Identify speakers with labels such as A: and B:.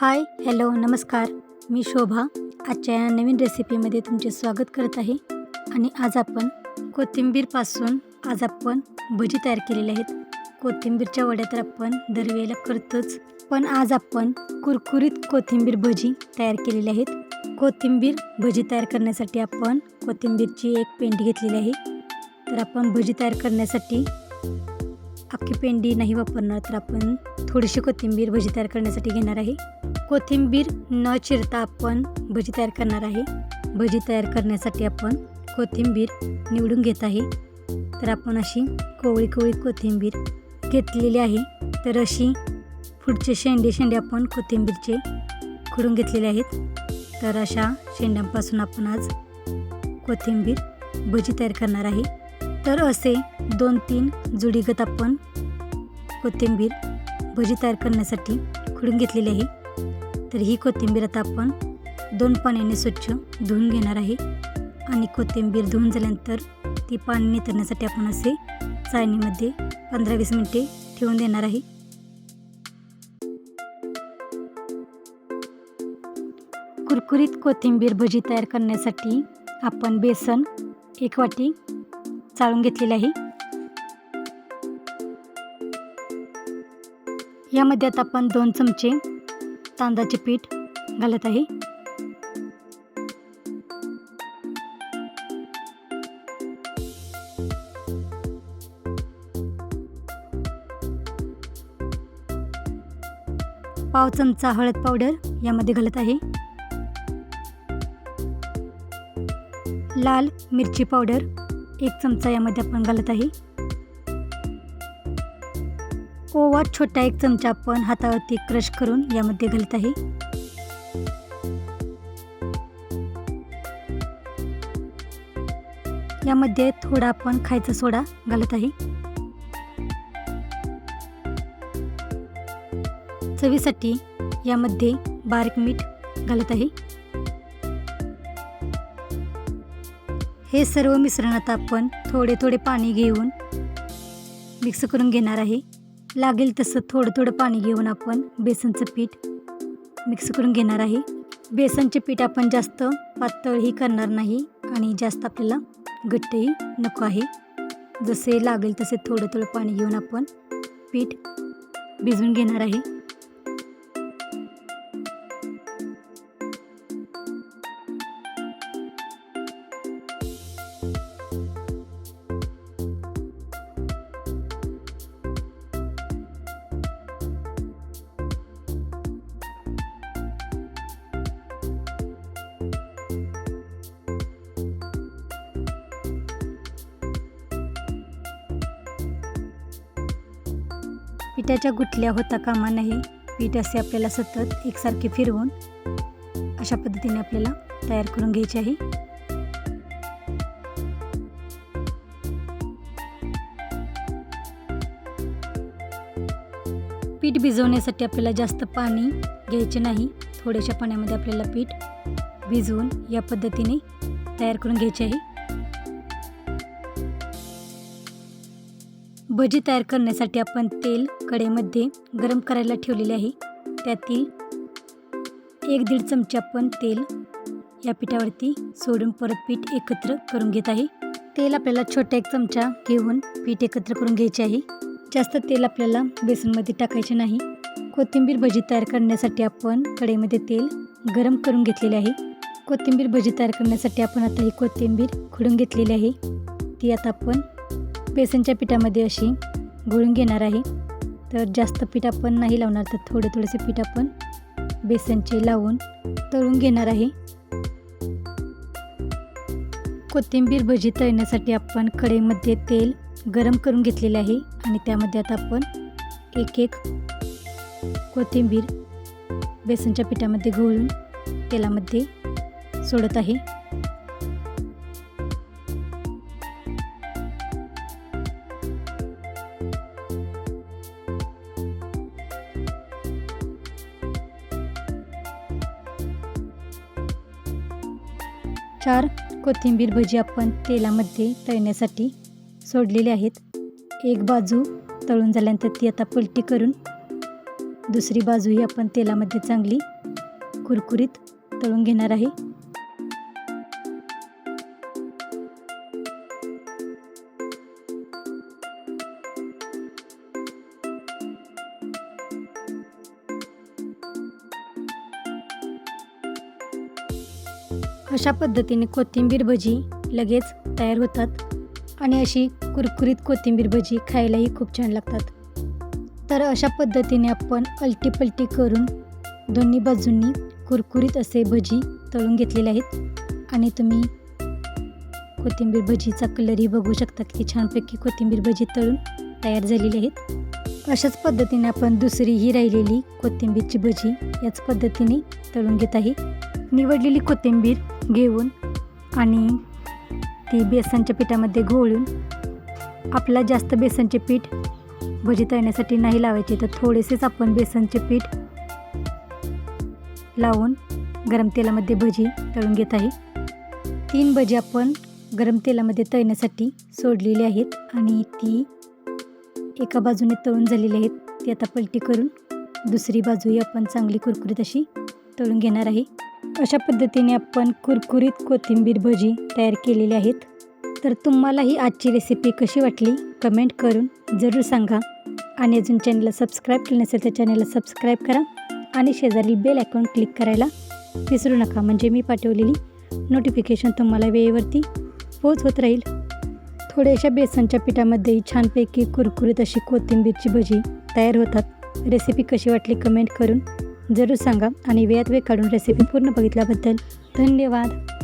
A: Hi hello नमस्कार. मी शोभा. आजच्या या नवीन रेसिपीमध्ये तुमचे स्वागत करत आहे. आणि आज आपण कोथिंबीरपासून आज आपण भजी तयार केलेल्या आहेत. कोथिंबीरच्या वड्या तर आपण दरवेळेला करतोच. पण आज आपण कुरकुरीत कोथिंबीर भजी तयार केलेली आहेत. कोथिंबीर भजी तयार करण्यासाठी आपण कोथिंबीरची एक पेंडी घेतलेली आहे. तर आपण भजी तयार करण्यासाठी अख्खी पेंडी नाही वापरणार तर आपण थोडीशी कोथिंबीर भजी तयार करण्यासाठी घेणार आहे. कोथिंबीर न चिरता आपण भजी तयार करणार आहे. भजी तयार करण्यासाठी आपण कोथिंबीर निवडून घेत आहे. तर आपण अशी कोवळी कोवळी कोथिंबीर घेतलेली आहे. तर अशी पुढचे शेंडे शेंडे आपण कोथिंबीरचे खुडून घेतलेले आहेत. तर अशा शेंड्यांपासून आपण आज कोथिंबीर भजी तयार करणार आहे. तर असे दोन तीन जुडीगत आपण कोथिंबीर भजी तयार करण्यासाठी खुडून घेतलेली आहे. तर ही कोथिंबीर आता आपण दोन पाण्याने स्वच्छ धुवून घेणार आहे. आणि कोथिंबीर धुवून झाल्यानंतर ती पाणी नितरण्यासाठी आपण असे चाळणीमध्ये पंधरा वीस मिनटे ठेवून देणार आहे. कुरकुरीत कोथिंबीर भजी तयार करण्यासाठी आपण बेसन एक वाटी चाळून घेतलेले आहे. यामध्ये आता आपण दोन चमचे तांदळाचे पीठ घालत आहे. पाव चमचा हळद पावडर यामध्ये घालत आहे. लाल मिरची पावडर एक चमचा यामध्ये आपण घालत आहे. ओवा छोटा एक चमचा आपण हातावरती क्रश करून यामध्ये घालत आहे. यामध्ये थोडा आपण खायचा सोडा घालत आहे. चवीसाठी यामध्ये बारीक मीठ घालत आहे. हे सर्व मिश्रण आता आपण थोडे थोडे पाणी घेऊन मिक्स करून घेणार आहे. लागेल तसं थोडं थोडं पाणी घेऊन आपण बेसनचं पीठ मिक्स करून घेणार आहे. बेसनचे पीठ आपण जास्त पातळही करणार नाही आणि जास्त आपल्याला घट्टही नको आहे. जसे लागेल तसे थोडं थोडं पाणी घेऊन आपण पीठ भिजवून घेणार आहे. पिठाच्या गुठल्या होता कामा नाही. पीठ असे आपल्याला सतत एकसारखे फिरवून अशा पद्धतीने आपल्याला तयार करून घ्यायचे आहे. पीठ भिजवण्यासाठी आपल्याला जास्त पाणी घ्यायचे नाही. थोड्याशा पाण्यामध्ये आपल्याला पीठ भिजवून या पद्धतीने तयार करून घ्यायचे आहे. भजी तयार करण्यासाठी आपण तेल कढईमध्ये गरम करायला ठेवलेले आहे. त्यातील एक दीड चमचे आपण तेल या पिठावरती सोडून परत पीठ एकत्र करून घेत आहे. तेल आपल्याला छोटा एक चमचा घेऊन पीठ एकत्र करून घ्यायचे आहे. जास्त तेल आपल्याला बेसनमध्ये टाकायचे नाही. कोथिंबीर भजी तयार करण्यासाठी आपण कढईमध्ये तेल गरम करून घेतलेले आहे. कोथिंबीर भजी तयार करण्यासाठी आपण आता ही कोथिंबीर खुडून घेतलेली आहे. ती आता आपण बेसनच्या पिठामध्ये अशी घोळून घेणार आहे. तर जास्त पीठ आपण नाही लावणार तर थोडे थोडेसे पीठ आपण बेसनचे लावून तळून घेणार आहे. कोथिंबीर भजी तळण्यासाठी आपण कढईमध्ये तेल गरम करून घेतलेले आहे आणि त्यामध्ये आता आपण एक एक कोथिंबीर बेसनच्या पिठामध्ये घोळून तेलामध्ये सोडत आहे. चार कोथिंबीर भजी आपण तेलामध्ये तळण्यासाठी सोडलेले आहेत. एक बाजू तळून झाल्यानंतर ती आता पलटी करून दुसरी बाजूही आपण तेलामध्ये चांगली कुरकुरीत तळून घेणार आहे. अशा पद्धतीने कोथिंबीर भजी लगेच तयार होतात आणि अशी कुरकुरीत कोथिंबीर भजी खायलाही खूप छान लागतात. तर अशा पद्धतीने आपण अलटी पलटी करून दोन्ही बाजूंनी कुरकुरीत असे भजी तळून घेतलेले आहेत. आणि तुम्ही कोथिंबीर भजीचा कलरही बघू शकता की छानपैकी कोथिंबीर भजी तळून तयार झालेली आहेत. अशाच पद्धतीने आपण दुसरी ही राहिलेली कोथिंबीरची भजी याच पद्धतीने तळून घेत आहे. निवडलेली कोथिंबीर घेऊन आणि ती बेसनच्या पिठामध्ये घोळून आपला जास्त बेसनचे पीठ भजी तळण्यासाठी नाही लावायचे तर थोडेसेच आपण बेसनचे पीठ लावून गरम तेलामध्ये भजी तळून घेत आहे. तीन भजी आपण गरम तेलामध्ये तळण्यासाठी सोडलेली आहेत आणि ती एका बाजूने तळून झालेली आहेत. ती आता पलटी करून दुसरी बाजूही आपण चांगली कुरकुरीत अशी तळून घेणार आहे. अशा पद्धतीने आपण कुरकुरीत कोथिंबीर भजी तयार केलेली आहेत. तर तुम्हाला ही आजची रेसिपी कशी वाटली कमेंट करून जरूर सांगा. आणि अजून चॅनलला सबस्क्राईब केलं नसेल तर चॅनलला सबस्क्राईब करा. आणि शेजारील बेल आयकॉन क्लिक करायला विसरू नका. म्हणजे मी पाठवलेली नोटिफिकेशन तुम्हाला वेळेवरती पोच होत राहील. थोड्याशा बेसनच्या पिठामध्येही छानपैकी कुरकुरीत अशी कोथिंबीरची भजी तयार होतात. रेसिपी कशी वाटली कमेंट करून जरूर सांगा आणि वेळात वेळ काढून रेसिपी पूर्ण बघितल्याबद्दल धन्यवाद.